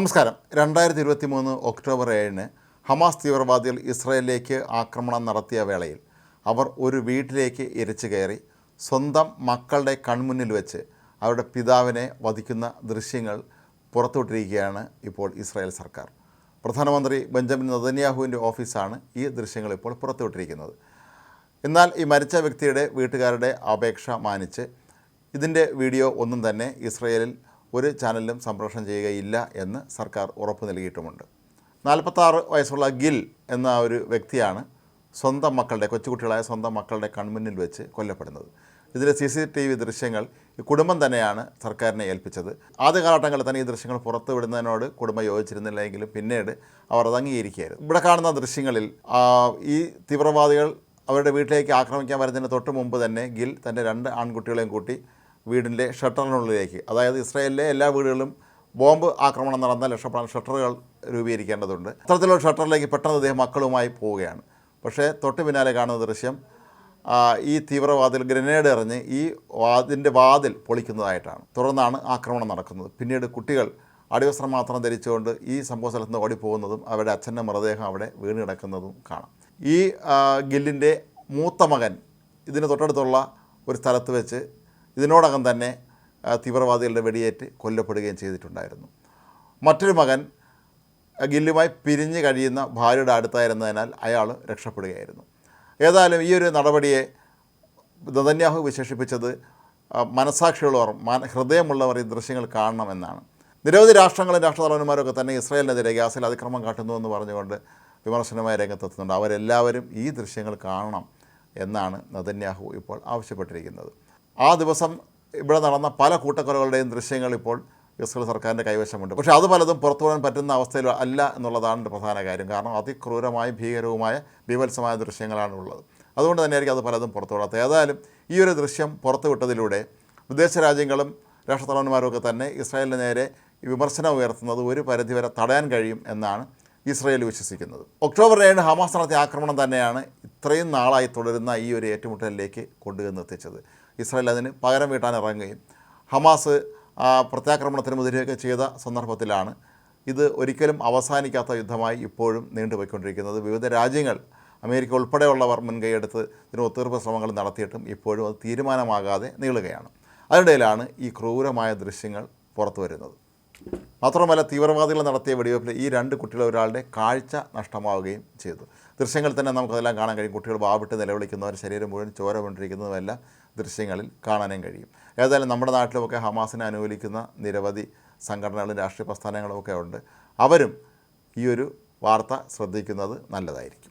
നമസ്കാരം. രണ്ടായിരത്തി ഇരുപത്തി മൂന്ന് ഒക്ടോബർ ഏഴിന് ഹമാസ് തീവ്രവാദികൾ ഇസ്രയേലിലേക്ക് ആക്രമണം നടത്തിയ വേളയിൽ അവർ ഒരു വീട്ടിലേക്ക് ഇരച്ചു കയറി സ്വന്തം മക്കളുടെ കൺമുന്നിൽ വെച്ച് അവരുടെ പിതാവിനെ വധിക്കുന്ന ദൃശ്യങ്ങൾ പുറത്തുവിട്ടിരിക്കുകയാണ് ഇപ്പോൾ ഇസ്രായേൽ സർക്കാർ. പ്രധാനമന്ത്രി ബെഞ്ചമിൻ നദന്യാഹുവിന്റെ ഓഫീസാണ് ഈ ദൃശ്യങ്ങൾ ഇപ്പോൾ പുറത്തുവിട്ടിരിക്കുന്നത്. എന്നാൽ ഈ മരിച്ച വ്യക്തിയുടെ വീട്ടുകാരുടെ അപേക്ഷ മാനിച്ച് ഇതിന്റെ വീഡിയോ ഒന്നും തന്നെ ഇസ്രയേലിൽ ഒരു ചാനലിലും സംപ്രേഷണം ചെയ്യുകയില്ല എന്ന് സർക്കാർ ഉറപ്പ് നൽകിയിട്ടുമുണ്ട്. നാൽപ്പത്താറ് വയസ്സുള്ള ഗിൽ എന്ന ഒരു വ്യക്തിയാണ് സ്വന്തം മക്കളുടെ കൊച്ചുകുട്ടികളായ സ്വന്തം മക്കളുടെ കൺമുന്നിൽ വെച്ച് കൊല്ലപ്പെടുന്നത്. ഇതിലെ സി സി ടി വി ദൃശ്യങ്ങൾ കുടുംബം തന്നെയാണ് സർക്കാരിനെ ഏൽപ്പിച്ചത്. ആദ്യ കാലഘട്ടങ്ങളിൽ തന്നെ ഈ ദൃശ്യങ്ങൾ പുറത്തുവിടുന്നതിനോട് കുടുംബം കുടുംബം യോജിച്ചിരുന്നില്ലെങ്കിലും പിന്നീട് അവർ അത് അംഗീകരിക്കുകയായിരുന്നു ഇവിടെ കാണുന്ന ദൃശ്യങ്ങളിൽ ഈ തീവ്രവാദികൾ അവരുടെ വീട്ടിലേക്ക് ആക്രമിക്കാൻ വരുന്നതിന് തൊട്ട് മുമ്പ് തന്നെ ഗിൽ തന്റെ രണ്ട് ആൺകുട്ടികളെയും കൂട്ടി വീടിന്റെ ഷട്ടറിനുള്ളിലേക്ക് അതായത് ഇസ്രായേലിലെ എല്ലാ വീടുകളിലും ബോംബ് ആക്രമണം നടന്ന രക്ഷപ്പെടാൻ ഷട്ടറുകൾ രൂപീകരിക്കേണ്ടതുണ്ട്. അത്തരത്തിലുള്ള ഷട്ടറിലേക്ക് പെട്ടെന്ന് അദ്ദേഹം മക്കളുമായി പോവുകയാണ്. പക്ഷേ തൊട്ട് പിന്നാലെ കാണുന്ന ദൃശ്യം ഈ തീവ്രവാദിൽ ഗ്രനേഡ് എറിഞ്ഞ് ഈ വാതിന്റെ വാതിൽ പൊളിക്കുന്നതായിട്ടാണ്. തുടർന്നാണ് ആക്രമണം നടക്കുന്നത്. പിന്നീട് കുട്ടികൾ അടിവസ്ത്രം മാത്രം ധരിച്ചുകൊണ്ട് ഈ സംഭവ സ്ഥലത്ത് നിന്ന് ഓടിപ്പോകുന്നതും അവരുടെ അച്ഛന്റെ മൃതദേഹം അവിടെ വീണ് കിടക്കുന്നതും കാണാം. ഈ ഗില്ലിന്റെ മൂത്ത മകൻ ഇതിന് തൊട്ടടുത്തുള്ള ഒരു സ്ഥലത്ത് വെച്ച് ഇതിനോടകം തന്നെ തീവ്രവാദികളുടെ വെടിയേറ്റ് കൊല്ലപ്പെടുകയും ചെയ്തിട്ടുണ്ടായിരുന്നു. മറ്റൊരു മകൻ ഗില്ലുമായി പിരിഞ്ഞ് കഴിയുന്ന ഭാര്യയുടെ അടുത്തായിരുന്നതിനാൽ അയാൾ രക്ഷപ്പെടുകയായിരുന്നു. ഏതായാലും ഈ ഒരു നടപടിയെ നദന്യാഹു വിശേഷിപ്പിച്ചത് മനസാക്ഷിയുള്ളവർ മന ഹൃദയമുള്ളവർ ഈ ദൃശ്യങ്ങൾ കാണണമെന്നാണ്. നിരവധി രാഷ്ട്രങ്ങളും രാഷ്ട്രതലവന്മാരൊക്കെ തന്നെ ഇസ്രായേലിനെതിരെ ഗ്യാസിൽ അതിക്രമം കാട്ടുന്നു എന്ന് പറഞ്ഞുകൊണ്ട് വിമർശനമായി രംഗത്തെത്തുന്നുണ്ട്. അവരെല്ലാവരും ഈ ദൃശ്യങ്ങൾ കാണണം എന്നാണ് നദന്യാഹു ഇപ്പോൾ ആവശ്യപ്പെട്ടിരിക്കുന്നത്. ആ ദിവസം ഇവിടെ നടന്ന പല കൂട്ടക്കൊലകളുടെയും ദൃശ്യങ്ങൾ ഇപ്പോൾ ഇസ്രയേൽ സർക്കാരിന്റെ കൈവശമുണ്ട്. പക്ഷേ അത് പലതും പുറത്തു വരാൻ പറ്റുന്ന അവസ്ഥയിൽ അല്ല എന്നുള്ളതാണ് പ്രധാന കാര്യം. കാരണം അതിക്രൂരമായും ഭീകരവുമായ ബീഭത്സമായ ദൃശ്യങ്ങളാണ് ഉള്ളത്. അതുകൊണ്ട് തന്നെയായിരിക്കും അത് പലതും പുറത്തു വിടാത്തത് ഏതായാലും ഈ ഒരു ദൃശ്യം പുറത്തു വിട്ടതിലൂടെ വിദേശ രാജ്യങ്ങളും രാഷ്ട്രത്തലവന്മാരും ഒക്കെ തന്നെ ഇസ്രായേലിന് നേരെ വിമർശനം ഉയർത്തുന്നത് ഒരു പരിധിവരെ തടയാൻ കഴിയും എന്നാണ് ഇസ്രായേൽ വിശ്വസിക്കുന്നത്. ഒക്ടോബർ ഏഴിന് ഹമാസ് നടത്തിയ ആക്രമണം തന്നെയാണ് ഇത്രയും നാളായി തുടരുന്ന ഈ ഒരു ഏറ്റുമുട്ടലിലേക്ക് കൊണ്ടുവന്ന് എത്തിച്ചത് ഇസ്രയേൽ അതിന് പകരം വീട്ടാൻ ഇറങ്ങുകയും ഹമാസ് പ്രത്യാക്രമണത്തിന് മുതിരുകയൊക്കെ ചെയ്ത സന്ദർഭത്തിലാണ് ഇത് ഒരിക്കലും അവസാനിക്കാത്ത യുദ്ധമായി ഇപ്പോഴും നീണ്ടുപോയിക്കൊണ്ടിരിക്കുന്നത്. വിവിധ രാജ്യങ്ങൾ അമേരിക്ക ഉൾപ്പെടെയുള്ളവർ മുൻകൈയെടുത്ത് ഇതിന് ഒത്തീർപ്പ് ശ്രമങ്ങൾ നടത്തിയിട്ടും ഇപ്പോഴും അത് തീരുമാനമാകാതെ നീളുകയാണ്. അതിനിടയിലാണ് ഈ ക്രൂരമായ ദൃശ്യങ്ങൾ പുറത്തു വരുന്നത് മാത്രമല്ല തീവ്രവാദികൾ നടത്തിയ വെടിവയ്പ്പിൽ ഈ രണ്ട് കുട്ടികൾ ഒരാളുടെ കാഴ്ച നഷ്ടമാവുകയും ചെയ്തു. ദൃശ്യങ്ങളിൽ തന്നെ നമുക്കതെല്ലാം കാണാൻ കഴിയും. കുട്ടികൾ വാവിട്ട് നിലവിളിക്കുന്നവർ ശരീരം മുഴുവൻ ചോര കൊണ്ടിരിക്കുന്നതുമെല്ലാം ദൃശ്യങ്ങളിൽ കാണാനും കഴിയും. ഏതായാലും നമ്മുടെ നാട്ടിലുമൊക്കെ ഹമാസിനെ അനുകൂലിക്കുന്ന നിരവധി സംഘടനകളും രാഷ്ട്രീയ പ്രസ്ഥാനങ്ങളും ഒക്കെ ഉണ്ട്. അവരും ഈ ഒരു വാർത്ത ശ്രദ്ധിക്കുന്നത് നല്ലതായിരിക്കും.